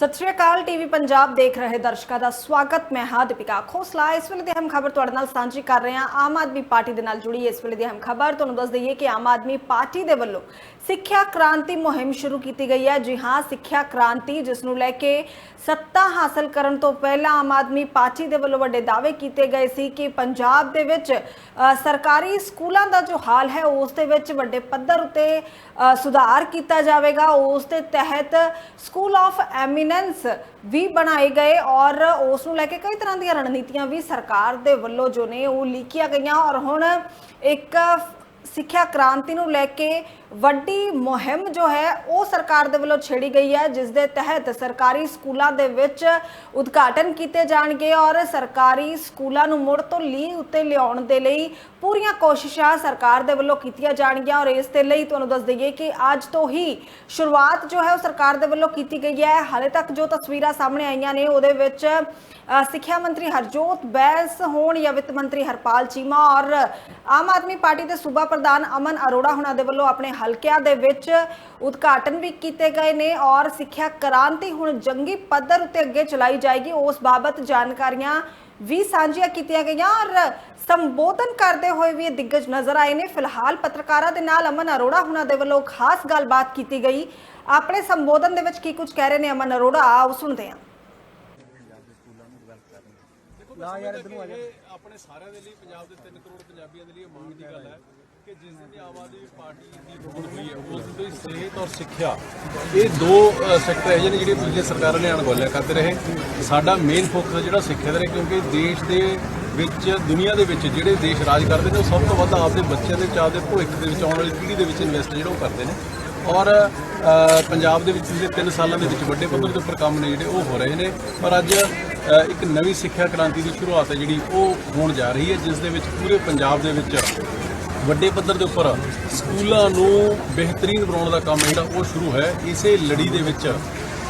ਸਤਿ ਸ਼੍ਰੀ ਅਕਾਲ, ਟੀਵੀ ਪੰਜਾਬ ਦੇਖ ਰਹੇ ਦਰਸ਼ਕਾਂ ਦਾ ਸਵਾਗਤ। ਮੈਂ ਹਾਂ ਦੀਪਿਕਾ ਖੋਸਲਾ। ਇਸ ਵੇਲੇ ਦੀ ਅਹਿਮ ਖਬਰ ਤੁਹਾਡੇ ਨਾਲ ਸਾਂਝੀ ਕਰ ਰਹੇ ਹਾਂ। ਆਮ ਆਦਮੀ ਪਾਰਟੀ ਦੇ ਨਾਲ ਜੁੜੀ ਇਸ ਵੇਲੇ ਦੀ ਅਹਿਮ ਖਬਰ। ਤੁਹਾਨੂੰ ਦੱਸ ਦਈਏ ਕਿ ਆਮ ਆਦਮੀ ਪਾਰਟੀ ਦੇ ਵੱਲੋਂ ਸਿੱਖਿਆ ਕ੍ਰਾਂਤੀ ਮੁਹਿੰਮ ਸ਼ੁਰੂ ਕੀਤੀ ਗਈ ਹੈ। ਜੀ ਹਾਂ, ਸਿੱਖਿਆ ਕ੍ਰਾਂਤੀ, ਜਿਸ ਨੂੰ ਲੈ ਕੇ ਸੱਤਾ ਹਾਸਲ ਕਰਨ ਤੋਂ ਪਹਿਲਾਂ ਆਮ ਆਦਮੀ ਪਾਰਟੀ ਦੇ ਵੱਲੋਂ ਵੱਡੇ ਦਾਅਵੇ ਕੀਤੇ ਗਏ ਸੀ ਕਿ ਪੰਜਾਬ ਦੇ ਵਿੱਚ ਸਰਕਾਰੀ ਸਕੂਲਾਂ ਦਾ ਜੋ ਹਾਲ ਹੈ, ਉਸ ਦੇ ਵਿੱਚ ਵੱਡੇ ਪੱਧਰ ਉਤੇ ਸੁਧਾਰ ਕੀਤਾ ਜਾਵੇਗਾ। ਉਸ ਦੇ ਤਹਿਤ ਸਕੂਲ ਆਫ ਐਮੀਨੈਂਸ ਵੀ ਬਣਾਏ ਗਏ ਔਰ ਉਸ ਨੂੰ ਲੈ ਕੇ ਕਈ ਤਰ੍ਹਾਂ ਦੀਆਂ ਰਣਨੀਤੀਆਂ ਵੀ ਸਰਕਾਰ ਦੇ ਵੱਲੋਂ ਜੋ ਨੇ ਉਹ ਲਿਖੀਆਂ ਗਈਆਂ ਔਰ ਹੁਣ ਇੱਕ ਸਿੱਖਿਆ ਕ੍ਰਾਂਤੀ ਨੂੰ ਲੈ ਕੇ ਵੱਡੀ ਮੁਹਿੰਮ ਜੋ ਹੈ, ਉਹ ਸਰਕਾਰ ਦੇ ਵੱਲੋਂ ਛੇੜੀ ਗਈ ਹੈ ਜਿਸ ਦੇ ਤਹਿਤ ਸਰਕਾਰੀ ਸਕੂਲਾਂ ਦੇ ਵਿੱਚ ਉਦਘਾਟਨ ਕੀਤੇ ਜਾਣਗੇ ਔਰ ਸਰਕਾਰੀ ਸਕੂਲਾਂ ਨੂੰ ਮੁੜ ਤੋਂ ਲੀਹ ਉੱਤੇ ਲਿਆਉਣ ਦੇ ਲਈ ਪੂਰੀਆਂ ਕੋਸ਼ਿਸ਼ਾਂ ਸਰਕਾਰ ਦੇ ਵੱਲੋਂ ਕੀਤੀਆਂ ਜਾਣਗੀਆਂ ਔਰ ਇਸ ਦੇ ਲਈ ਤੁਹਾਨੂੰ ਦੱਸ ਦਈਏ ਕਿ ਅੱਜ ਤੋਂ ਹੀ ਸ਼ੁਰੂਆਤ ਜੋ ਹੈ, ਉਹ ਸਰਕਾਰ ਦੇ ਵੱਲੋਂ ਕੀਤੀ ਗਈ ਹੈ। ਹਾਲੇ ਤੱਕ ਜੋ ਤਸਵੀਰਾਂ ਸਾਹਮਣੇ ਆਈਆਂ ਨੇ, ਉਹਦੇ ਵਿੱਚ ਸਿੱਖਿਆ ਮੰਤਰੀ ਹਰਜੋਤ ਬੈਂਸ ਹੋਣ ਜਾਂ ਵਿੱਤ ਮੰਤਰੀ ਹਰਪਾਲ ਚੀਮਾ ਔਰ ਆਮ ਆਦਮੀ ਪਾਰਟੀ ਦੇ ਸੂਬਾ ਪ੍ਰਧਾਨ ਅਮਨ ਅਰੋੜਾ ਹੁਣਾਂ ਦੇ ਵੱਲੋਂ ਆਪਣੇ ਹਲਕਿਆਂ ਦੇ ਵਿੱਚ ਉਦਘਾਟਨ ਵੀ ਕੀਤੇ ਗਏ ਨੇ ਔਰ ਸਿੱਖਿਆ ਕ੍ਰਾਂਤੀ ਹੁਣ ਜੰਗੀ ਪੱਧਰ ਉੱਤੇ ਅੱਗੇ ਚਲਾਈ ਜਾਏਗੀ। ਉਸ ਬਾਬਤ ਜਾਣਕਾਰੀਆਂ ਵੀ ਸਾਂਝੀਆਂ ਕੀਤੀਆਂ ਗਈਆਂ ਔਰ ਸੰਬੋਧਨ ਕਰਦੇ ਹੋਏ ਵੀ ਦਿੱਗਜ ਨਜ਼ਰ ਆਏ ਨੇ। ਫਿਲਹਾਲ ਪੱਤਰਕਾਰਾਂ ਦੇ ਨਾਲ ਅਮਨ ਅਰੋੜਾ ਹੁਣਾਂ ਦੇ ਵੱਲੋਂ ਖਾਸ ਗੱਲਬਾਤ ਕੀਤੀ ਗਈ। ਆਪਣੇ ਸੰਬੋਧਨ ਦੇ ਵਿੱਚ ਕੀ ਕੁਝ ਕਹਿ ਰਹੇ ਨੇ ਅਮਨ ਅਰੋੜਾ? ਆਓ ਸੁਣਦੇ ਹਾਂ। ਨਾ ਯਾਰ ਇਧਰ ਨੂੰ ਆ ਜਾ ਆਪਣੇ ਸਾਰਿਆਂ ਦੇ ਲਈ ਪੰਜਾਬ ਦੇ 3 ਕਰੋੜ ਪੰਜਾਬੀਆਂ ਦੇ ਲਈ ਮਾਣ ਦੀ ਗੱਲ ਹੈ। ਕਿ ਜਿਸ ਦਿਨ ਆਮ ਆਦਮੀ ਪਾਰਟੀ ਦੀ ਵੋਟ ਹੋਈ ਹੈ, ਉਸ ਤੋਂ ਹੀ ਸਿਹਤ ਔਰ ਸਿੱਖਿਆ, ਇਹ ਦੋ ਸੈਕਟਰ ਇਹੋ ਜਿਹੇ ਨੇ ਜਿਹੜੇ ਪਿਛਲੇ ਸਰਕਾਰਾਂ ਨੇ ਅਣਗੌਲਿਆ ਕਰਦੇ ਰਹੇ ਸਾਡਾ ਮੇਨ ਫੋਕਸ ਜਿਹੜਾ ਸਿੱਖਿਆ ਦਾ ਰਿਹਾ, ਕਿਉਂਕਿ ਦੇਸ਼ ਦੇ ਵਿੱਚ, ਦੁਨੀਆ ਦੇ ਵਿੱਚ ਜਿਹੜੇ ਦੇਸ਼ ਰਾਜ ਕਰਦੇ ਨੇ, ਉਹ ਸਭ ਤੋਂ ਵੱਧ ਆਪਦੇ ਬੱਚਿਆਂ ਦੇ ਵਿੱਚ ਆਪਦੇ ਭਵਿੱਖ ਦੇ ਵਿੱਚ, ਆਉਣ ਵਾਲੀ ਪੀੜ੍ਹੀ ਦੇ ਵਿੱਚ ਇਨਵੈਸਟ ਜਿਹੜਾ ਉਹ ਕਰਦੇ ਨੇ। ਔਰ ਪੰਜਾਬ ਦੇ ਵਿੱਚ ਪਿਛਲੇ 3 ਸਾਲਾਂ ਦੇ ਵਿੱਚ ਵੱਡੇ ਪੱਧਰ ਦੇ ਉੱਪਰ ਕੰਮ ਨੇ ਜਿਹੜੇ ਉਹ ਹੋ ਰਹੇ ਨੇ। ਪਰ ਅੱਜ ਇੱਕ ਨਵੀਂ ਸਿੱਖਿਆ ਕ੍ਰਾਂਤੀ ਦੀ ਸ਼ੁਰੂਆਤ ਹੈ ਜਿਹੜੀ ਉਹ ਹੋਣ ਜਾ ਰਹੀ ਹੈ, ਜਿਸ ਦੇ ਵਿੱਚ ਪੂਰੇ ਪੰਜਾਬ ਦੇ ਵਿੱਚ ਵੱਡੇ ਪੱਧਰ ਦੇ ਉੱਪਰ ਸਕੂਲਾਂ ਨੂੰ ਬਿਹਤਰੀਨ ਬਣਾਉਣ ਦਾ ਕੰਮ ਜਿਹੜਾ ਉਹ ਸ਼ੁਰੂ ਹੈ, ਇਸੇ ਲੜੀ ਦੇ ਵਿੱਚ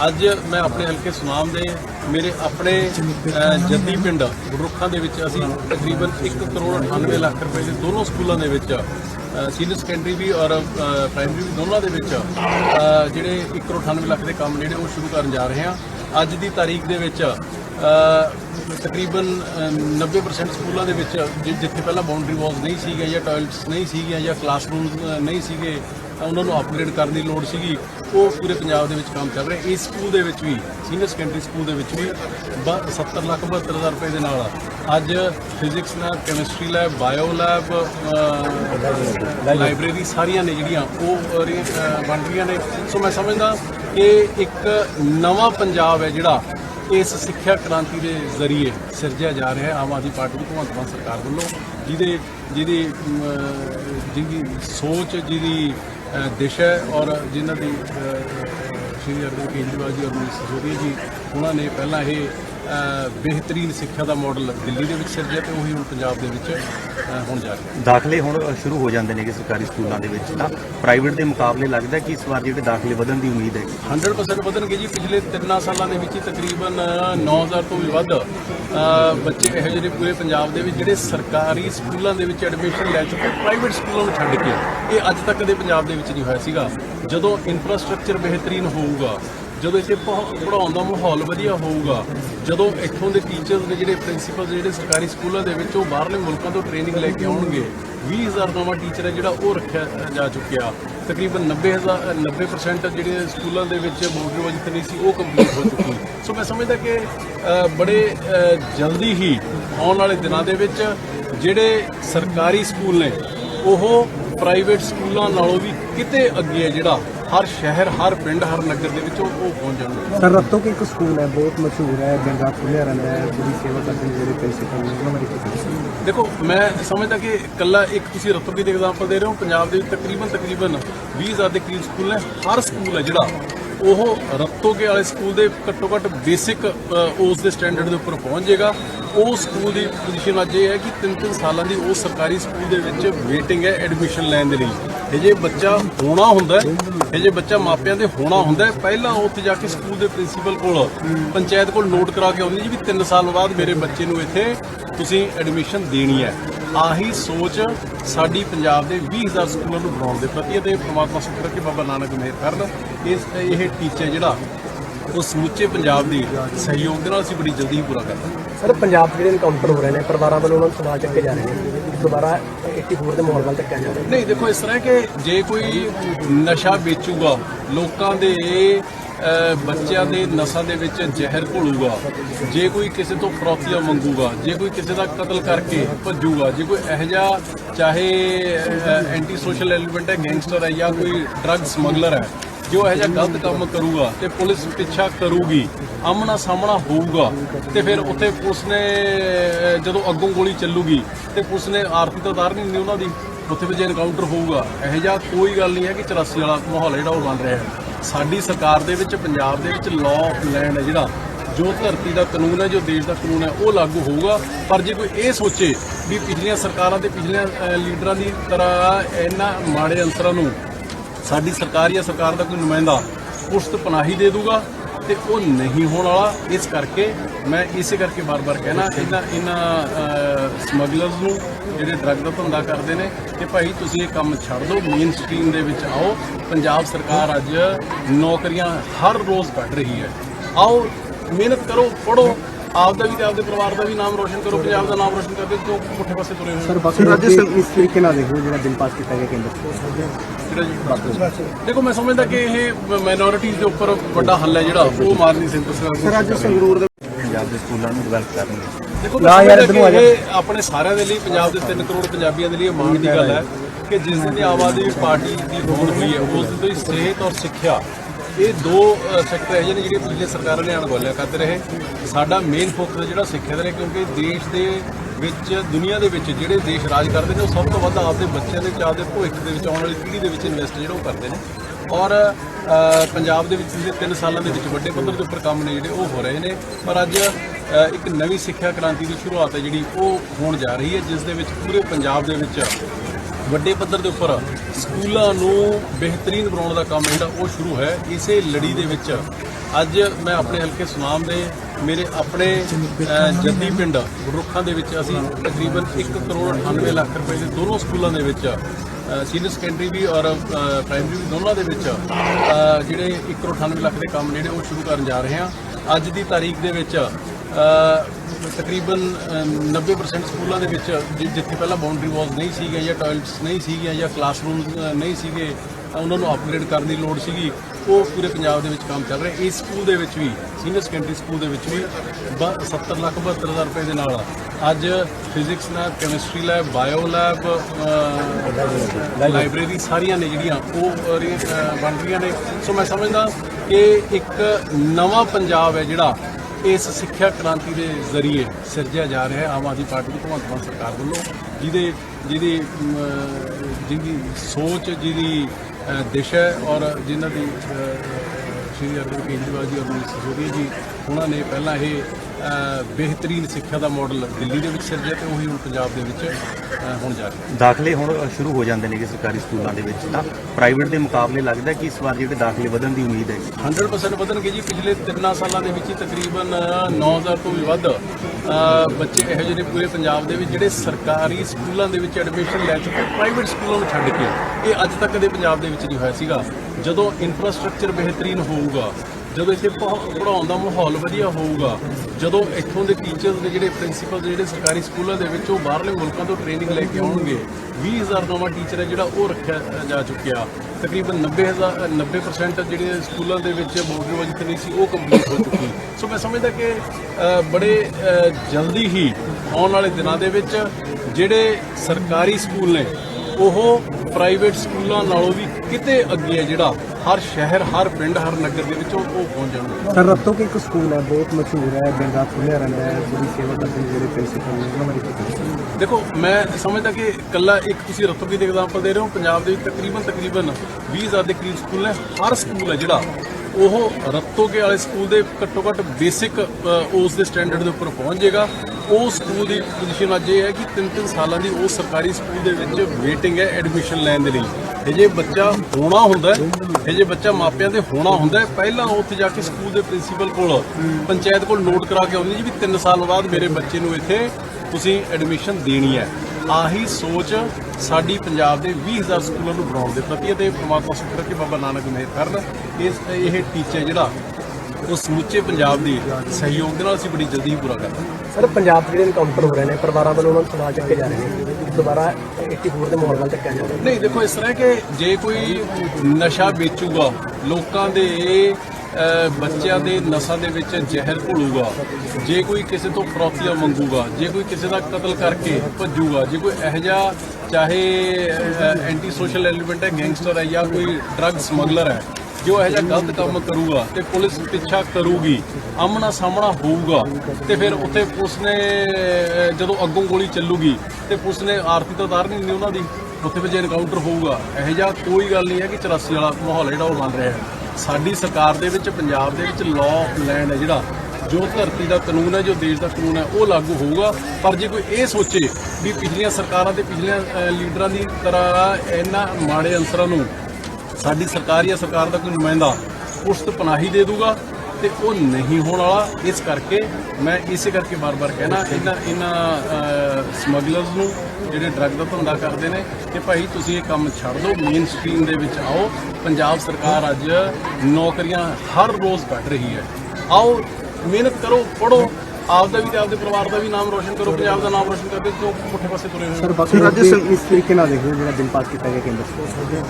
ਅੱਜ ਮੈਂ ਆਪਣੇ ਹਲਕੇ ਸੁਨਾਮ ਦੇ ਮੇਰੇ ਆਪਣੇ ਜੱਦੀ ਪਿੰਡ ਰੁੱਖਾਂ ਦੇ ਵਿੱਚ ਅਸੀਂ ਤਕਰੀਬਨ 1 ਕਰੋੜ 98 ਲੱਖ ਰੁਪਏ ਦੇ ਦੋਨੋਂ ਸਕੂਲਾਂ ਦੇ ਵਿੱਚ ਸੀਨੀਅਰ ਸੈਕੰਡਰੀ ਵੀ ਔਰ ਪ੍ਰਾਇਮਰੀ ਵੀ ਦੋਨਾਂ ਦੇ ਵਿੱਚ ਜਿਹੜੇ 1 ਕਰੋੜ 98 ਲੱਖ ਦੇ ਕੰਮ ਜਿਹੜੇ ਉਹ ਸ਼ੁਰੂ ਕਰਨ ਜਾ ਰਹੇ ਹਾਂ। ਅੱਜ ਦੀ ਤਾਰੀਖ ਦੇ ਵਿੱਚ ਤਕਰੀਬਨ ਅ, 90% ਸਕੂਲਾਂ ਦੇ ਵਿੱਚ ਜਿੱਥੇ ਪਹਿਲਾਂ ਬਾਉਂਡਰੀ ਵਾਲਸ ਨਹੀਂ ਸੀਗੇ ਜਾਂ ਟਾਇਲਟਸ ਨਹੀਂ ਸੀਗੀਆਂ ਜਾਂ ਕਲਾਸਰੂਮ ਨਹੀਂ ਸੀਗੇ ਤਾਂ ਉਹਨਾਂ ਨੂੰ ਅਪਗ੍ਰੇਡ ਕਰਨ ਦੀ ਲੋੜ ਸੀਗੀ। ਉਹ ਪੂਰੇ ਪੰਜਾਬ ਦੇ ਵਿੱਚ ਕੰਮ ਚੱਲ ਰਿਹਾ। ਇਸ ਸਕੂਲ ਦੇ ਵਿੱਚ ਵੀ ਸੀਨੀਅਰ ਸੈਕੰਡਰੀ ਸਕੂਲ ਦੇ ਵਿੱਚ ਵੀ ਬ- 70 ਲੱਖ 72 ਹਜ਼ਾਰ ਰੁਪਏ ਦੇ ਨਾਲ ਅੱਜ physics lab chemistry lab bio lab library ਸਾਰੀਆਂ ਨੇ ਜਿਹੜੀਆਂ ਉਹ ਬਣ ਰਹੀਆਂ ਨੇ। ਸੋ ਮੈਂ ਸਮਝਦਾ ਕਿ ਇੱਕ ਨਵਾਂ ਪੰਜਾਬ ਹੈ ਜਿਹੜਾ ਇਸ ਸਿੱਖਿਆ ਕ੍ਰਾਂਤੀ ਦੇ ਜ਼ਰੀਏ ਸਿਰਜਿਆ ਜਾ ਰਿਹਾ ਆਮ ਆਦਮੀ ਪਾਰਟੀ ਦੀ ਭਗਵੰਤ ਮਾਨ ਸਰਕਾਰ ਵੱਲੋਂ, ਜਿਹਦੇ, ਜਿਹਦੀ ਜਿਹਦੀ ਸੋਚ, ਜਿਹਦੀ ਦਿਸ਼ਾ ਹੈ ਔਰ ਜਿਨ੍ਹਾਂ ਦੀ ਸ਼੍ਰੀ ਅਰਵਿੰਦ ਕੇਜਰੀਵਾਲ ਜੀ ਔਰ ਮਨੀਸ਼ ਸਿਸੋਦੀਆ ਜੀ, ਉਹਨਾਂ ਨੇ ਪਹਿਲਾਂ ਇਹ ਬਿਹਤਰੀਨ ਸਿੱਖਿਆ ਦਾ ਮਾਡਲ ਦਿੱਲੀ ਦੇ ਵਿੱਚ ਸਿਰਜਿਆ ਤੇ ਉਹੀ ਹੁਣ ਪੰਜਾਬ ਦੇ ਵਿੱਚ ਹੋਣ ਜਾ ਰਿਹਾ। ਦਾਖਲੇ ਹੁਣ ਸ਼ੁਰੂ ਹੋ ਜਾਂਦੇ ਨੇ ਕਿ ਸਰਕਾਰੀ ਸਕੂਲਾਂ ਦੇ ਵਿੱਚ ਤਾਂ ਪ੍ਰਾਈਵੇਟ ਦੇ ਮੁਕਾਬਲੇ ਲੱਗਦਾ ਕਿ ਇਸ ਵਾਰ ਜਿਹੜੇ ਦਾਖਲੇ ਵਧਣ ਦੀ ਉਮੀਦ ਹੈ? 100% ਵਧਣਗੇ ਜੀ। ਪਿਛਲੇ 3 ਸਾਲਾਂ ਦੇ ਵਿੱਚ ਤਕਰੀਬਨ 9000 ਤੋਂ ਵੀ ਵੱਧ ਬੱਚੇ ਇਹੋ ਜਿਹੇ ਪੂਰੇ ਪੰਜਾਬ ਦੇ ਵਿੱਚ ਜਿਹੜੇ ਸਰਕਾਰੀ ਸਕੂਲਾਂ ਦੇ ਵਿੱਚ ਐਡਮਿਸ਼ਨ ਲੈ ਚੁੱਕੇ ਪ੍ਰਾਈਵੇਟ ਸਕੂਲਾਂ ਨੂੰ ਛੱਡ ਕੇ। ਇਹ ਅੱਜ ਤੱਕ ਦੇ ਪੰਜਾਬ ਦੇ ਵਿੱਚ ਨਹੀਂ ਹੋਇਆ ਸੀਗਾ। ਜਦੋਂ ਇਨਫਰਾਸਟ੍ਰਕਚਰ ਬਿਹਤਰੀਨ ਹੋਊਗਾ ਜਦੋਂ ਇੱਥੇ ਪੜ੍ਹਾ- ਪੜ੍ਹਾਉਣ ਦਾ ਮਾਹੌਲ ਵਧੀਆ ਹੋਊਗਾ, ਜਦੋਂ ਇੱਥੋਂ ਦੇ ਟੀਚਰਸ ਨੇ ਜਿਹੜੇ ਪ੍ਰਿੰਸੀਪਲ ਜਿਹੜੇ ਸਰਕਾਰੀ ਸਕੂਲਾਂ ਦੇ ਵਿੱਚ ਉਹ ਬਾਹਰਲੇ ਮੁਲਕਾਂ ਤੋਂ ਟ੍ਰੇਨਿੰਗ ਲੈ ਕੇ ਆਉਣਗੇ 20000 ਨਵਾਂ ਟੀਚਰ ਹੈ ਜਿਹੜਾ ਉਹ ਰੱਖਿਆ ਜਾ ਚੁੱਕਿਆ। ਤਕਰੀਬਨ 90000 90% ਜਿਹੜੇ ਸਕੂਲਾਂ ਦੇ ਵਿੱਚ ਬਾਉਂਡਰੀ ਵਾਲ ਜਿੱਥੇ ਸੀ, ਉਹ ਕੰਪਲੀਟ ਹੋ ਚੁੱਕੀ। ਸੋ ਮੈਂ ਸਮਝਦਾ ਕਿ ਬੜੇ ਜਲਦੀ ਹੀ ਆਉਣ ਵਾਲੇ ਦਿਨਾਂ ਦੇ ਵਿੱਚ ਜਿਹੜੇ ਸਰਕਾਰੀ ਸਕੂਲ ਨੇ, ਉਹ ਪ੍ਰਾਈਵੇਟ ਸਕੂਲਾਂ ਨਾਲੋਂ ਵੀ ਕਿਤੇ ਅੱਗੇ ਹੈ ਜਿਹੜਾ ਹਰ ਸ਼ਹਿਰ ਹਰ ਪਿੰਡ ਹਰ ਨਗਰ ਦੇ ਵਿੱਚ ਉਹ ਉਹ ਪਹੁੰਚ ਜਾਣਗੇ ਸਰ ਰਤੋ ਕੇ ਇੱਕ ਸਕੂਲ ਹੈ ਬਹੁਤ ਮਸ਼ਹੂਰ ਹੈ ਰਾਤ ਖੁੱਲਿਆ ਰਹਿੰਦਾ ਹੈ ਬੜੀ ਸੇਵਾ ਕਰਦੇ ਨੇ ਜਿਹੜੇ ਪ੍ਰਿੰਸੀਪਲ ਨੇ ਉਹਨਾਂ ਬਾਰੇ ਕੀ? ਦੇਖੋ ਮੈਂ ਸਮਝਦਾ ਕਿ ਕੱਲਾ ਇੱਕ ਤੁਸੀਂ ਰਤਨਗੀ ਦੇ ਐਗਜ਼ਾਮਪਲ ਦੇ ਰਹੇ ਹੋ ਪੰਜਾਬ ਦੇ ਵਿੱਚ ਤਕਰੀਬਨ ਤਕਰੀਬਨ 20000 ਦੇ ਕਰੀਬ ਸਕੂਲ ਨੇ ਹਰ ਸਕੂਲ ਹੈ ਜਿਹੜਾ ਉਹ ਰਤੋਗੇ ਵਾਲੇ ਸਕੂਲ ਦੇ ਘੱਟੋ ਘੱਟ ਬੇਸਿਕ ਉਸ ਦੇ ਸਟੈਂਡਰਡ ਦੇ ਉੱਪਰ ਪਹੁੰਚ ਜਾਏਗਾ। ਉਹ ਸਕੂਲ ਦੀ ਪੋਜੀਸ਼ਨ ਅੱਜ ਇਹ ਹੈ ਕਿ ਤਿੰਨ ਤਿੰਨ ਸਾਲਾਂ ਦੀ ਉਹ ਸਰਕਾਰੀ ਸਕੂਲ ਦੇ ਵਿੱਚ ਵੇਟਿੰਗ ਹੈ ਐਡਮਿਸ਼ਨ ਲੈਣ ਦੇ ਲਈ। ਇਹ ਜੇ ਬੱਚਾ ਹੋਣਾ ਹੁੰਦਾ ਹੈ ਇਹ ਜੇ ਬੱਚਾ ਮਾਪਿਆਂ ਦੇ ਹੋਣਾ ਹੁੰਦਾ ਹੈ। ਪਹਿਲਾਂ ਉੱਥੇ ਜਾ ਕੇ ਸਕੂਲ ਦੇ ਪ੍ਰਿੰਸੀਪਲ ਕੋਲ, ਪੰਚਾਇਤ ਕੋਲ ਨੋਟ ਕਰਾ ਕੇ ਆਉਂਦੀ ਜੀ ਵੀ 3 ਸਾਲ ਬਾਅਦ ਮੇਰੇ ਬੱਚੇ ਨੂੰ ਇੱਥੇ ਤੁਸੀਂ ਐਡਮਿਸ਼ਨ ਦੇਣੀ ਹੈ। ਆਹੀ ਸੋਚ ਸਾਡੀ ਪੰਜਾਬ ਦੇ 20000 ਸਕੂਲਾਂ ਨੂੰ ਬਣਾਉਣ ਦੇ ਪ੍ਰਤੀ ਹੈ ਤੇ ਪ੍ਰਮਾਤਮਾ ਸ਼ੁਕਰ ਹੈ ਕਿ ਬਾਬਾ ਨਾਨਕ ਮਿਹਰ ਕਰਨ। ਇਸ ਇਹ ਟੀਚਾ ਜਿਹੜਾ ਉਹ ਸਮੁੱਚੇ ਪੰਜਾਬ ਦੀ ਸਹਿਯੋਗ ਦੇ ਨਾਲ ਅਸੀਂ ਬੜੀ ਜਲਦੀ ਹੀ ਪੂਰਾ ਕਰ ਦਾਂਗੇ ਸਰ ਪੰਜਾਬ 'ਚ ਜਿਹੜੇ ਐਨਕਾਊਂਟਰ ਹੋ ਰਹੇ ਨੇ ਪਰਿਵਾਰਾਂ ਵੱਲੋਂ ਉਹਨਾਂ ਨੂੰ ਸਵਾਲ ਚੱਕੇ ਜਾ ਰਹੇ ਨੇ। ਦੁਬਾਰਾ 84 ਦੇ ਮਾਹੌਲ ਵੱਲ ਚੱਕਿਆ ਜਾ ਰਿਹਾ ਨਹੀਂ ਦੇਖੋ ਇਸ ਤਰ੍ਹਾਂ ਹੈ ਕਿ ਜੇ ਕੋਈ ਨਸ਼ਾ ਵੇਚੂਗਾ ਲੋਕਾਂ ਦੇ ਅਹ, ਬੱਚਿਆਂ ਦੇ ਨਸਾਂ ਦੇ ਵਿੱਚ ਜ਼ਹਿਰ ਘੋਲੂਗਾ ਜੇ ਕੋਈ ਕਿਸੇ ਤੋਂ ਫਰੌਤੀਆਂ ਮੰਗੂਗਾ ਜੇ ਕੋਈ ਕਿਸੇ ਦਾ ਕਤਲ ਕਰਕੇ ਭੱਜੂਗਾ ਜੇ ਕੋਈ ਇਹੋ ਜਿਹਾ ਚਾਹੇ ਐਂਟੀ ਸੋਸ਼ਲ ਐਲੀਮੈਂਟ ਹੈ ਗੈਂਗਸਟਰ ਹੈ ਜਾਂ ਕੋਈ ਡਰੱਗ ਸਮਗਲਰ ਹੈ ਜੋ ਇਹੋ ਜਿਹਾ ਗਲਤ ਕੰਮ ਕਰੂਗਾ ਤੇ ਪੁਲਿਸ ਪਿੱਛਾ ਕਰੂਗੀ, ਆਮਣਾ ਸਾਹਮਣਾ ਹੋਊਗਾ, ਤੇ ਫਿਰ ਉੱਥੇ ਪੁਲਿਸ ਨੇ ਜਦੋਂ ਅੱਗੋਂ ਗੋਲੀ ਚੱਲੂਗੀ, ਤੇ ਪੁਲਿਸ ਨੇ ਆਰਤੀ ਤਾਂ ਉਤਾਰਨੀ ਨਹੀਂ ਉਹਨਾਂ ਦੀ, ਉੱਥੇ ਵੀ ਜੇ ਐਨਕਾਊਂਟਰ ਹੋਊਗਾ। ਇਹੋ ਜਿਹਾ ਕੋਈ ਗੱਲ ਨਹੀਂ ਹੈ ਕਿ 84 ਵਾਲਾ ਮਾਹੌਲ ਜਿਹੜਾ ਉਹ ਬਣ ਰਿਹਾ ਹੈ। ਸਾਡੀ ਸਰਕਾਰ ਦੇ ਵਿੱਚ, ਪੰਜਾਬ ਦੇ ਵਿੱਚ ਲਾਅ ਆਫ ਲੈਂਡ ਹੈ ਜਿਹੜਾ, ਜੋ ਧਰਤੀ ਦਾ ਕਾਨੂੰਨ ਹੈ, ਜੋ ਦੇਸ਼ ਦਾ ਕਾਨੂੰਨ ਹੈ, ਉਹ ਲਾਗੂ ਹੋਊਗਾ। ਪਰ ਜੇ ਕੋਈ ਇਹ ਸੋਚੇ ਵੀ ਪਿਛਲੀਆਂ ਸਰਕਾਰਾਂ ਤੇ ਪਿਛਲੀਆਂ ਲੀਡਰਾਂ ਦੀ ਤਰ੍ਹਾਂ ਇਹਨਾਂ ਮਾੜੇ ਅੰਸਰਾਂ ਨੂੰ ਸਾਡੀ ਸਰਕਾਰ ਜਾਂ ਸਰਕਾਰ ਦਾ ਕੋਈ ਨੁਮਾਇੰਦਾ ਪੁਸ਼ਤ ਪਨਾਹੀ ਦੇ ਦੂਗਾ ਤੇ ਉਹ ਨਹੀਂ ਹੋਣ ਵਾਲਾ। ਇਸ ਕਰਕੇ ਮੈਂ ਇਸੇ ਕਰਕੇ ਬਾਰ-ਬਾਰ ਕਹਿਣਾ, ਇਹਨਾਂ ਇਹਨਾਂ ਸਮਗਲਰਸ ਨੂੰ ਜਿਹੜੇ ਡਰੱਗ ਦਾ ਧੰਦਾ ਕਰਦੇ ਨੇ ਕਿ ਭਾਈ ਤੁਸੀਂ ਇਹ ਕੰਮ ਛੱਡ ਦਿਓ ਮੇਨ ਸਟ੍ਰੀਮ ਦੇ ਵਿੱਚ ਆਓ। ਪੰਜਾਬ ਸਰਕਾਰ ਅੱਜ ਨੌਕਰੀਆਂ ਹਰ ਰੋਜ਼ ਕੱਢ ਰਹੀ ਹੈ। ਆਓ, ਮਿਹਨਤ ਕਰੋ ਪੜੋ ਆਪ ਦਾ ਵੀ ਤੇ ਆਪਦੇ ਪਰਿਵਾਰ ਦਾ ਵੀ ਨਾਮ ਰੋਸ਼ਨ ਕਰੋ ਪੰਜਾਬ ਦਾ ਨਾਮ ਰੋਸ਼ਨ ਕਰਕੇ ਕਿਉਂ ਪੁੱਠੇ ਪਾਸੇ ਤੁਰੇ ਹੋਏ? ਸਰ ਬਾਕੀ ਰਾਜ ਇਸ ਤਰੀਕੇ ਨਾਲ ਦੇਖੋ ਜਿਹੜਾ ਬਿੱਲ ਪਾਸ ਕੀਤਾ ਗਿਆ ਕੇਂਦਰ ਦੇਖੋ ਮੈਂ ਸਮਝਦਾ ਕਿ ਇਹ ਮਾਈਨੋਰਿਟੀਜ਼ ਦੇ ਉੱਪਰ ਵੱਡਾ ਹੱਲ ਹੈ ਜਿਹੜਾ ਉਹ ਮਾਰਨੀ ਸਿੰਪਲ ਸਰ ਅੱਜ ਸੰਗਰੂਰ ਦੇ ਪੰਜਾਬ ਦੇ ਸਕੂਲਾਂ ਨੂੰ ਡਿਵੈਲਪ ਕਰਨਗੇ ਦੇਖੋ ਨਾ ਯਾਰ ਇੱਧਰ ਨੂੰ ਆ ਜਾ। ਆਪਣੇ ਸਾਰਿਆਂ ਦੇ ਲਈ ਪੰਜਾਬ ਦੇ 3 ਕਰੋੜ ਪੰਜਾਬੀਆਂ ਦੇ ਲਈ ਇਹ ਮਾਣ ਦੀ ਗੱਲ ਹੈ ਕਿ ਜਿਸ ਦਿਨ ਦੀ ਆਮ ਆਦਮੀ ਪਾਰਟੀ ਦੀ ਹੋਂਦ ਹੋਈ ਹੈ ਉਸ ਦਿਨ ਤੋਂ ਸਿਹਤ ਔਰ ਸਿੱਖਿਆ ਇਹ ਦੋ ਅ, ਸੈਕਟਰ ਹੈ ਜਿਹੜੇ ਪਿਛਲੇ ਸਰਕਾਰਾਂ ਨੇ ਅਣਗੌਲਿਆ ਕਰਦੇ ਰਹੇ ਸਾਡਾ ਮੇਨ ਫੋਕਸ ਜਿਹੜਾ ਸਿੱਖਿਆ ਦਾ ਰਿਹਾ ਕਿਉਂਕਿ ਦੇਸ਼ ਦੇ ਵਿੱਚ ਦੁਨੀਆ ਦੇ ਵਿੱਚ ਜਿਹੜੇ ਦੇਸ਼ ਰਾਜ ਕਰਦੇ ਨੇ ਉਹ ਸਭ ਤੋਂ ਵੱਧ ਆਪਦੇ ਬੱਚਿਆਂ ਦੇ ਚਾਹ ਦੇ ਭਵਿੱਖ ਦੇ ਵਿੱਚ ਆਉਣ ਵਾਲੀ ਪੀੜ੍ਹੀ ਦੇ ਵਿੱਚ ਇਨਵੈਸਟ ਜਿਹੜਾ ਉਹ ਕਰਦੇ ਨੇ। ਔਰ ਪੰਜਾਬ ਦੇ ਵਿੱਚ ਪਿਛਲੇ 3 ਸਾਲਾਂ ਦੇ ਵਿੱਚ ਵੱਡੇ ਪੱਧਰ ਦੇ ਉੱਪਰ ਕੰਮ ਨੇ ਜਿਹੜੇ ਉਹ ਹੋ ਰਹੇ ਨੇ। ਪਰ ਅੱਜ ਇੱਕ ਨਵੀਂ ਸਿੱਖਿਆ ਕ੍ਰਾਂਤੀ ਦੀ ਸ਼ੁਰੂਆਤ ਹੈ ਜਿਹੜੀ ਉਹ ਹੋਣ ਜਾ ਰਹੀ ਹੈ ਜਿਸ ਦੇ ਵਿੱਚ ਪੂਰੇ ਪੰਜਾਬ ਦੇ ਵਿੱਚ ਵੱਡੇ ਪੱਧਰ ਦੇ ਉੱਪਰ ਸਕੂਲਾਂ ਨੂੰ ਬਿਹਤਰੀਨ ਬਣਾਉਣ ਦਾ ਕੰਮ ਜਿਹੜਾ ਉਹ ਸ਼ੁਰੂ ਹੈ, ਇਸੇ ਲੜੀ ਦੇ ਵਿੱਚ ਅੱਜ ਮੈਂ ਆਪਣੇ ਹਲਕੇ ਸੁਨਾਮ ਦੇ ਮੇਰੇ ਆਪਣੇ ਜੱਦੀ ਪਿੰਡ ਰੁੱਖਾਂ ਦੇ ਵਿੱਚ ਅਸੀਂ ਤਕਰੀਬਨ 1 ਕਰੋੜ 98 ਲੱਖ ਰੁਪਏ ਦੇ ਦੋਨੋਂ ਸਕੂਲਾਂ ਦੇ ਵਿੱਚ ਸੀਨੀਅਰ ਸੈਕੰਡਰੀ ਵੀ ਔਰ ਪ੍ਰਾਇਮਰੀ ਵੀ ਦੋਨਾਂ ਦੇ ਵਿੱਚ ਜਿਹੜੇ 1 ਕਰੋੜ 98 ਲੱਖ ਦੇ ਕੰਮ ਜਿਹੜੇ ਉਹ ਸ਼ੁਰੂ ਕਰਨ ਜਾ ਰਹੇ ਹਾਂ। ਅੱਜ ਦੀ ਤਾਰੀਖ ਦੇ ਵਿੱਚ ਤਕਰੀਬਨ ਅ, 90% ਸਕੂਲਾਂ ਦੇ ਵਿੱਚ ਜਿੱਥੇ ਪਹਿਲਾਂ ਬਾਉਂਡਰੀ ਵਾਲਸ ਨਹੀਂ ਸੀਗੀਆਂ ਜਾਂ ਟਾਇਲਟਸ ਨਹੀਂ ਸੀਗੀਆਂ ਜਾਂ ਕਲਾਸਰੂਮ ਨਹੀਂ ਸੀਗੇ ਉਹਨਾਂ ਨੂੰ ਅਪਗ੍ਰੇਡ ਕਰਨ ਦੀ ਲੋੜ ਸੀਗੀ। ਉਹ ਪੂਰੇ ਪੰਜਾਬ ਦੇ ਵਿੱਚ ਕੰਮ ਚੱਲ ਰਿਹਾ। ਇਸ ਸਕੂਲ ਦੇ ਵਿੱਚ ਵੀ ਸੀਨੀਅਰ ਸੈਕੰਡਰੀ ਸਕੂਲ ਦੇ ਵਿੱਚ ਵੀ ਬ- 70 ਲੱਖ 72 ਹਜ਼ਾਰ ਰੁਪਏ ਦੇ ਨਾਲ ਅੱਜ physics lab chemistry lab bio lab library ਸਾਰੀਆਂ ਨੇ ਜਿਹੜੀਆਂ ਉਹ ਬਣ ਰਹੀਆਂ ਨੇ। ਸੋ ਮੈਂ ਸਮਝਦਾ ਕਿ ਇੱਕ ਨਵਾਂ ਪੰਜਾਬ ਹੈ ਜਿਹੜਾ ਇਸ ਸਿੱਖਿਆ ਕ੍ਰਾਂਤੀ ਦੇ ਜ਼ਰੀਏ ਸਿਰਜਿਆ ਜਾ ਰਿਹਾ ਹੈ ਆਮ ਆਦਮੀ ਪਾਰਟੀ ਦੀ ਭਗਵੰਤ ਮਾਨ ਸਰਕਾਰ ਵੱਲੋਂ, ਜਿਹਦੇ, ਜਿਹਦੀ ਜਿਹਦੀ ਸੋਚ, ਜਿਹਦੀ ਦਿਸ਼ਾ ਹੈ ਔਰ ਜਿਨ੍ਹਾਂ ਦੀ ਸ਼੍ਰੀ ਅਰਵਿੰਦ ਕੇਜਰੀਵਾਲ ਜੀ ਔਰ ਮਨੀਸ਼ ਸਿਸੋਦੀਆ ਜੀ, ਉਹਨਾਂ ਨੇ ਪਹਿਲਾਂ ਇਹ ਬਿਹਤਰੀਨ ਸਿੱਖਿਆ ਦਾ ਮਾਡਲ ਦਿੱਲੀ ਦੇ ਵਿੱਚ ਸਿਰਜਿਆ ਤੇ ਉਹੀ ਹੁਣ ਪੰਜਾਬ ਦੇ ਵਿੱਚ ਹੋਣ ਜਾ ਰਿਹਾ। ਦਾਖਲੇ ਹੁਣ ਸ਼ੁਰੂ ਹੋ ਜਾਂਦੇ ਨੇਗੇ ਸਰਕਾਰੀ ਸਕੂਲਾਂ ਦੇ ਵਿੱਚ। ਤਾਂ ਪ੍ਰਾਈਵੇਟ ਦੇ ਮੁਕਾਬਲੇ ਲੱਗਦਾ ਕਿ ਇਸ ਵਾਰ ਜਿਹੜੇ ਦਾਖਲੇ ਵਧਣ ਦੀ ਉਮੀਦ ਹੈ? 100% ਵਧਣਗੇ ਜੀ। ਪਿਛਲੇ 3 ਸਾਲਾਂ ਦੇ ਵਿੱਚ ਹੀ ਤਕਰੀਬਨ 9000 ਤੋਂ ਵੀ ਵੱਧ ਬੱਚੇ ਇਹੋ ਜਿਹੇ ਨੇ ਪੂਰੇ ਪੰਜਾਬ ਦੇ ਵਿੱਚ ਜਿਹੜੇ ਸਰਕਾਰੀ ਸਕੂਲਾਂ ਦੇ ਵਿੱਚ ਐਡਮਿਸ਼ਨ ਲੈ ਚੁੱਕੇ ਪ੍ਰਾਈਵੇਟ ਸਕੂਲਾਂ ਨੂੰ ਛੱਡ ਕੇ। ਇਹ ਅੱਜ ਤੱਕ ਦੇ ਪੰਜਾਬ ਦੇ ਵਿੱਚ ਨਹੀਂ ਹੋਇਆ ਸੀਗਾ। ਜਦੋਂ ਇਨਫਰਾਸਟ੍ਰਕਚਰ ਬਿਹਤਰੀਨ ਹੋਊਗਾ ਜਦੋਂ ਇੱਥੇ ਪੜ੍ਹਾ- ਪੜ੍ਹਾਉਣ ਦਾ ਮਾਹੌਲ ਵਧੀਆ ਹੋਊਗਾ, ਜਦੋਂ ਇੱਥੋਂ ਦੇ ਟੀਚਰਸ ਦੇ ਜਿਹੜੇ ਪ੍ਰਿੰਸੀਪਲ ਜਿਹੜੇ ਸਰਕਾਰੀ ਸਕੂਲਾਂ ਦੇ ਵਿੱਚ ਉਹ ਬਾਹਰਲੇ ਮੁਲਕਾਂ ਤੋਂ ਟ੍ਰੇਨਿੰਗ ਲੈ ਕੇ ਆਉਣਗੇ 20000 ਨਵਾਂ ਟੀਚਰ ਹੈ ਜਿਹੜਾ ਉਹ ਰੱਖਿਆ ਜਾ ਚੁੱਕਿਆ। ਤਕਰੀਬਨ 90000 90% ਜਿਹੜੇ ਸਕੂਲਾਂ ਦੇ ਵਿੱਚ ਬਾਉਂਡਰੀ ਵਾਲ ਜਿੱਥੇ ਸੀ, ਉਹ ਕੰਪਲੀਟ ਹੋ ਚੁੱਕੀ। ਸੋ ਮੈਂ ਸਮਝਦਾ ਕਿ ਬੜੇ ਜਲਦੀ ਹੀ ਆਉਣ ਵਾਲੇ ਦਿਨਾਂ ਦੇ ਵਿੱਚ ਜਿਹੜੇ ਸਰਕਾਰੀ ਸਕੂਲ ਨੇ, ਉਹ ਪ੍ਰਾਈਵੇਟ ਸਕੂਲਾਂ ਨਾਲੋਂ ਵੀ ਕਿਤੇ ਅੱਗੇ ਹੈ ਜਿਹੜਾ ਹਰ ਸ਼ਹਿਰ ਹਰ ਪਿੰਡ ਹਰ ਨਗਰ ਦੇ ਵਿੱਚ ਉਹ ਉਹ ਪਹੁੰਚ ਜਾਣਗੇ ਸਰ ਰਤੋ ਕੇ ਇੱਕ ਸਕੂਲ ਹੈ ਬਹੁਤ ਮਸ਼ਹੂਰ ਹੈ ਰਾਤ ਖੁੱਲਿਆ ਰਹਿੰਦਾ ਹੈ ਬੜੀ ਸੇਵਾ ਕਰਦੇ ਜਿਹੜੇ ਪ੍ਰਿੰਸੀਪਲ ਨੇ ਉਹਨਾਂ ਬਾਰੇ ਕੀ? ਦੇਖੋ ਮੈਂ ਸਮਝਦਾ ਕਿ ਕੱਲਾ ਇੱਕ ਤੁਸੀਂ ਰਤੋਗੀ ਦੇ ਐਗਜ਼ਾਮਪਲ ਦੇ ਰਹੇ ਹੋ ਪੰਜਾਬ ਦੇ ਵਿੱਚ ਤਕਰੀਬਨ ਤਕਰੀਬਨ 20000 ਦੇ ਕਰੀਬ ਸਕੂਲ ਨੇ ਹਰ ਸਕੂਲ ਹੈ ਜਿਹੜਾ ਉਹ ਰਤੋਗੇ ਵਾਲੇ ਸਕੂਲ ਦੇ ਘੱਟੋ ਘੱਟ ਬੇਸਿਕ ਉਸ ਦੇ ਸਟੈਂਡਰਡ ਦੇ ਉੱਪਰ ਪਹੁੰਚ ਜਾਏਗਾ। ਉਹ ਸਕੂਲ ਦੀ ਪੋਜੀਸ਼ਨ ਅੱਜ ਇਹ ਹੈ ਕਿ ਤਿੰਨ ਤਿੰਨ ਸਾਲਾਂ ਦੀ ਉਹ ਸਰਕਾਰੀ ਸਕੂਲ ਦੇ ਵਿੱਚ ਵੇਟਿੰਗ ਹੈ ਐਡਮਿਸ਼ਨ ਲੈਣ ਦੇ ਲਈ। ਹਜੇ ਬੱਚਾ ਹੋਣਾ ਹੁੰਦਾ ਹਜੇ ਬੱਚਾ ਮਾਪਿਆਂ ਦੇ ਹੋਣਾ ਹੁੰਦਾ ਪਹਿਲਾਂ ਉੱਥੇ ਜਾ ਕੇ ਸਕੂਲ ਦੇ ਪ੍ਰਿੰਸੀਪਲ ਕੋਲ, ਪੰਚਾਇਤ ਕੋਲ ਨੋਟ ਕਰਾ ਕੇ ਆਉਂਦੀ ਜੀ ਵੀ 3 ਸਾਲ ਬਾਅਦ ਮੇਰੇ ਬੱਚੇ ਨੂੰ ਇੱਥੇ ਤੁਸੀਂ ਐਡਮਿਸ਼ਨ ਦੇਣੀ ਹੈ। ਆਹੀ ਸੋਚ ਸਾਡੀ ਪੰਜਾਬ ਦੇ 20000 ਸਕੂਲਾਂ ਨੂੰ ਬਣਾਉਣ ਦੇ ਪ੍ਰਤੀ ਹੈ ਤੇ ਪ੍ਰਮਾਤਮਾ ਸ਼ੁਕਰ ਕਿ ਬਾਬਾ ਨਾਨਕ ਮਿਹਰ ਕਰਨ। ਇਸ ਇਹ ਟੀਚਾ ਜਿਹੜਾ ਉਹ ਸਮੁੱਚੇ ਪੰਜਾਬ ਦੇ ਸਹਿਯੋਗ ਦੇ ਨਾਲ ਅਸੀਂ ਬੜੀ ਜਲਦੀ ਹੀ ਪੂਰਾ ਕਰਾਂਗੇ ਸਰ ਪੰਜਾਬ 'ਚ ਜਿਹੜੇ ਇਨਕਾਊਂਟਰ ਹੋ ਰਹੇ ਨੇ ਪਰਿਵਾਰਾਂ ਵੱਲੋਂ ਉਹਨਾਂ ਨੂੰ ਸਵਾਲ ਚੱਕੇ ਜਾ ਰਹੇ ਨੇ ਦੁਬਾਰਾ 84 ਦੇ ਮਾਹੌਲ ਵੱਲ ਚੱਕਿਆ ਜਾ ਰਿਹਾ ਨਹੀਂ ਦੇਖੋ ਇਸ ਤਰ੍ਹਾਂ ਕਿ ਜੇ ਕੋਈ ਨਸ਼ਾ ਵੇਚੂਗਾ ਲੋਕਾਂ ਦੇ ਬੱਚਿਆਂ ਦੇ ਨਸਾਂ ਦੇ ਵਿੱਚ ਜ਼ਹਿਰ ਘੋਲੂਗਾ। ਜੇ ਕੋਈ ਕਿਸੇ ਤੋਂ ਫਰੋਤੀਆਂ ਮੰਗੂਗਾ, ਜੇ ਕੋਈ ਕਿਸੇ ਦਾ ਕਤਲ ਕਰਕੇ ਭੱਜੂਗਾ, ਜੇ ਕੋਈ ਇਹੋ ਜਿਹਾ ਚਾਹੇ ਐਂਟੀ ਸੋਸ਼ਲ ਐਲੀਮੈਂਟ ਹੈ ਗੈਂਗਸਟਰ ਹੈ ਜਾਂ ਕੋਈ ਡਰੱਗ ਸਮਗਲਰ ਹੈ, ਜੋ ਇਹੋ ਜਿਹਾ ਗਲਤ ਕੰਮ ਕਰੂਗਾ ਤੇ ਪੁਲਿਸ ਪਿੱਛਾ ਕਰੂਗੀ, ਆਮਣਾ ਸਾਹਮਣਾ ਹੋਊਗਾ, ਤੇ ਫਿਰ ਉੱਥੇ ਪੁਲਿਸ ਨੇ ਜਦੋਂ ਅੱਗੋਂ ਗੋਲੀ ਚੱਲੂਗੀ, ਤੇ ਪੁਲਿਸ ਨੇ ਆਰਤੀ ਤਾਂ ਉਤਾਰਨੀ ਨਹੀਂ ਉਹਨਾਂ ਦੀ, ਉੱਥੇ ਵਿੱਚ ਐਨਕਾਊਂਟਰ ਹੋਊਗਾ। ਇਹੋ ਜਿਹਾ ਕੋਈ ਗੱਲ ਨਹੀਂ ਹੈ ਕਿ 84 ਵਾਲਾ ਮਾਹੌਲ ਜਿਹੜਾ ਉਹ ਬਣ ਰਿਹਾ ਹੈ। ਸਾਡੀ ਸਰਕਾਰ ਦੇ ਵਿੱਚ, ਪੰਜਾਬ ਦੇ ਵਿੱਚ ਲਾਅ ਲੈਂਡ ਹੈ ਜਿਹੜਾ, ਜੋ ਧਰਤੀ ਦਾ ਕਾਨੂੰਨ ਹੈ, ਜੋ ਦੇਸ਼ ਦਾ ਕਾਨੂੰਨ ਹੈ, ਉਹ ਲਾਗੂ ਹੋਊਗਾ। ਪਰ ਜੇ ਕੋਈ ਇਹ ਸੋਚੇ ਵੀ ਪਿਛਲੀਆਂ ਸਰਕਾਰਾਂ ਤੇ ਪਿਛਲੀਆਂ ਲੀਡਰਾਂ ਦੀ ਤਰ੍ਹਾਂ ਇਹਨਾਂ ਮਾੜੇ ਅੰਸਰਾਂ ਨੂੰ ਸਾਡੀ ਸਰਕਾਰ ਜਾਂ ਸਰਕਾਰ ਦਾ ਕੋਈ ਨੁਮਾਇੰਦਾ ਪੁਸ਼ਤ ਪਨਾਹੀ ਦੇ ਦੂਗਾ ਤੇ ਉਹ ਨਹੀਂ ਹੋਣ ਵਾਲਾ। ਇਸ ਕਰਕੇ ਮੈਂ ਇਸੇ ਕਰਕੇ ਬਾਰ-ਬਾਰ ਕਹਿਣਾ, ਇਹਨਾਂ ਇਹਨਾਂ ਸਮਗਲਰਸ ਨੂੰ ਜਿਹੜੇ ਡਰੱਗ ਦਾ ਧੰਦਾ ਕਰਦੇ ਨੇ, ਕਿ ਭਾਈ ਤੁਸੀਂ ਇਹ ਕੰਮ ਛੱਡ ਦਿਓ ਮੇਨ ਸਟ੍ਰੀਮ ਦੇ ਵਿੱਚ ਆਓ। ਪੰਜਾਬ ਸਰਕਾਰ ਅੱਜ ਨੌਕਰੀਆਂ ਹਰ ਰੋਜ਼ ਕੱਢ ਰਹੀ ਹੈ। ਆਓ, ਮਿਹਨਤ ਕਰੋ ਪੜੋ ਆਪਦਾ ਵੀ ਤੇ ਆਪਦੇ ਪਰਿਵਾਰ ਦਾ ਵੀ ਨਾਮ ਰੋਸ਼ਨ ਕਰੋ ਪੰਜਾਬ ਦਾ ਨਾਮ ਰੋਸ਼ਨ ਕਰਦੇ ਕਿਉਂ ਪੁੱਠੇ ਪਾਸੇ ਤੁਰੇ ਹੋਏ ਹੋ? ਸਰ ਬਾਕੀ ਰਾਜੇ ਇਸ ਤਰੀਕੇ ਨਾਲ ਦੇਖੋ ਜਿਹੜਾ ਬਿੱਲ ਪਾਸ ਕੀਤਾ ਗਿਆ ਕੇਂਦਰ ਸਰਕਾਰ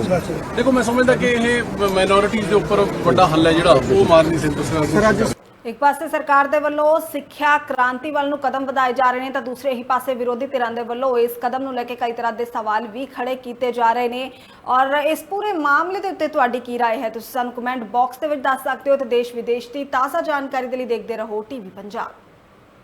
ਜਿਹੜਾ ਜੀ ਦੇਖੋ ਮੈਂ ਸਮਝਦਾ ਕਿ ਇਹ ਮਾਈਨੋਰਿਟੀਜ਼ ਦੇ ਉੱਪਰ ਵੱਡਾ ਹੱਲ ਹੈ ਜਿਹੜਾ ਉਹ ਮਾਰਨੀ ਸੀ। ਸਰ ਅੱਜ ਇੱਕ ਪਾਸੇ ਸਰਕਾਰ ਦੇ ਵੱਲੋਂ ਸਿੱਖਿਆ ਕ੍ਰਾਂਤੀ ਵੱਲ ਨੂੰ ਕਦਮ ਵਧਾਏ ਜਾ ਰਹੇ ਨੇ ਤਾਂ ਦੂਸਰੇ ਹੀ ਪਾਸੇ ਵਿਰੋਧੀ ਧਿਰਾਂ ਦੇ ਵੱਲੋਂ ਇਸ ਕਦਮ ਨੂੰ ਲੈ ਕੇ ਕਈ ਤਰ੍ਹਾਂ ਦੇ ਸਵਾਲ ਵੀ ਖੜੇ ਕੀਤੇ ਜਾ ਰਹੇ ਨੇ ਔਰ ਇਸ ਪੂਰੇ ਮਾਮਲੇ ਦੇ ਉੱਤੇ ਤੁਹਾਡੀ ਕੀ رائے ਹੈ ਤੁਸੀਂ ਸਾਨੂੰ ਕਮੈਂਟ ਬਾਕਸ ਦੇ ਵਿੱਚ ਦੱਸ ਸਕਦੇ ਹੋ ਤੇ ਦੇਸ਼ ਵਿਦੇਸ਼ ਦੀ ਤਾਜ਼ਾ ਜਾਣਕਾਰੀ ਦੇ ਲਈ ਦੇਖਦੇ ਰਹੋ ਟੀਵੀ ਪੰਜਾਬ